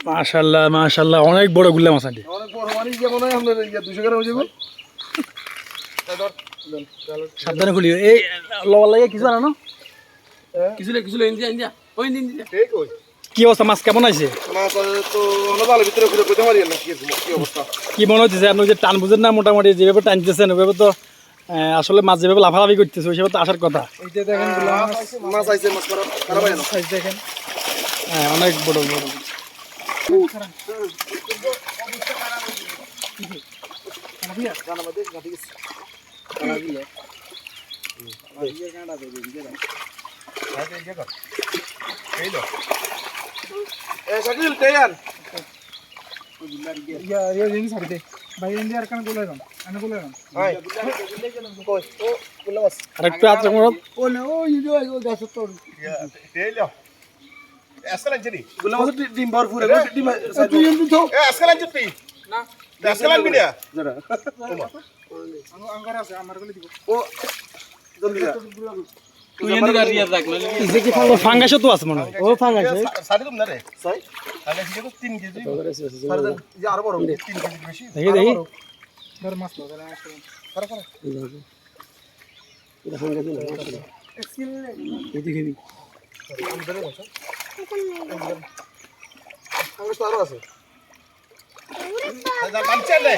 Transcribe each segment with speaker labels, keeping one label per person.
Speaker 1: মাশাল্লাহ মাশাল্লাহ অনেক বড় গুল্লা মাছ আনটি
Speaker 2: অনেক বড় যেমন হয় আপনার দুশো গ্রাম হয়ে যাবে।
Speaker 1: সাবধানে খুলিও। এই লওয়ার লাগে কিছু আনো।
Speaker 3: কিছু কিছু ইন্ডিয়া ইন্ডিয়া। ওই ইন্ডিয়া
Speaker 2: ঠিক ওই
Speaker 1: কি অবস্থা মাছ কেমন আছে?
Speaker 2: অনেক কি কি অবস্থা?
Speaker 1: কি মনে হচ্ছে আপনি যে টান বুঝেন না মোটামুটি যেভাবে টানতেছেন ওইভাবে তো আসলে মাছ যেভাবে লাফালাফি করতেছে ওই তো আসার কথা।
Speaker 2: মাছ আইছে মাছ খারাপ খারাপ হয় না
Speaker 1: হ্যাঁ অনেক বড় বড়
Speaker 2: এ শাকিল তেয়ান হাই কই ও বললা মাছ
Speaker 1: আর একটু আছে মোড়
Speaker 4: তেলো এসকালান চলি
Speaker 2: বললা মাছ ডিম ভরপুর এগুলো ডিম তুই এমনি তো
Speaker 4: এ এসকালান চলি না? এসকালান বিডিয়া
Speaker 2: জরা ও জলদি যা।
Speaker 3: তুই ইন্ডিয়া রিয়া দেখ
Speaker 1: ফাঙ্গাসও তো আছে মনে হয়। ও ফাঙ্গাস
Speaker 4: সাড়ে তুমি না রে?
Speaker 2: সাই
Speaker 4: তাহলে ঠিক 3 কেজি।
Speaker 2: সারা যে আরও বড়
Speaker 4: 3 কেজি বেশি।
Speaker 1: দেখি দেখি।
Speaker 2: আমার তো আরও আছে।
Speaker 4: দাম চলে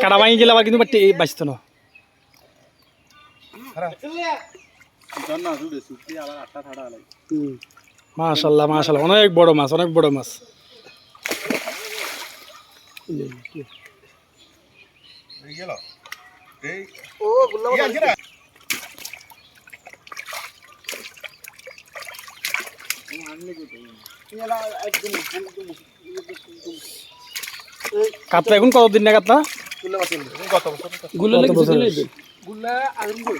Speaker 1: কাটা ভাঙি গেলে আবার কিন্তু বাঁচতো না। মাশাল্লাহ মাশাল্লাহ অনেক বড় মাছ অনেক বড় মাছ।
Speaker 4: গেল। এই
Speaker 2: ও বললা মাছ
Speaker 4: জিরা
Speaker 1: কাতলা এখন কতদিন না কাতলা?
Speaker 2: বললা মাছগুলো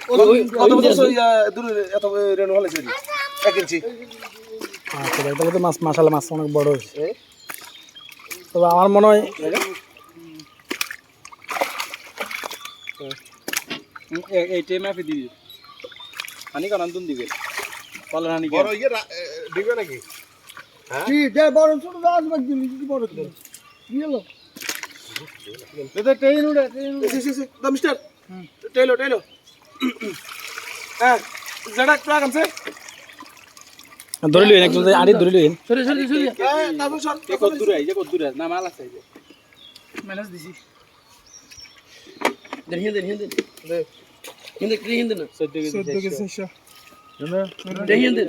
Speaker 4: কত বছর
Speaker 1: কত বছর
Speaker 2: ইয়া দূরে এত রেনু হলে এক ইঞ্চি।
Speaker 1: আচ্ছা ভাই তাহলে তো মাছ মাশাল্লাহ মাছ অনেক বড় হয়েছে। তবে আমার মনে হয়
Speaker 3: এই টাইম আপনি দিবি। হানি কারণ তুন দিবে। পালন হানি
Speaker 4: বড় ইয়ে রা- এ, দিবে নাকি?
Speaker 2: সি সি সি দা মিস্টার। টেলো টেলো। হ্যাঁ জড়া ট্রাক আছে
Speaker 1: ধরে লইন একজন আড়ি ধরে লইন
Speaker 3: সরি সরি সরি।
Speaker 2: তারপর সর
Speaker 3: কত দূরে আইছে কত দূরে? না মাল আছে আইছে
Speaker 2: ম্যানেজ দিছি।
Speaker 3: দেন হিন্দেন হিন্দেন। হিন্দেন হিন্দেন। 14 কেজি 14 কেজি 600 হিন্দেন।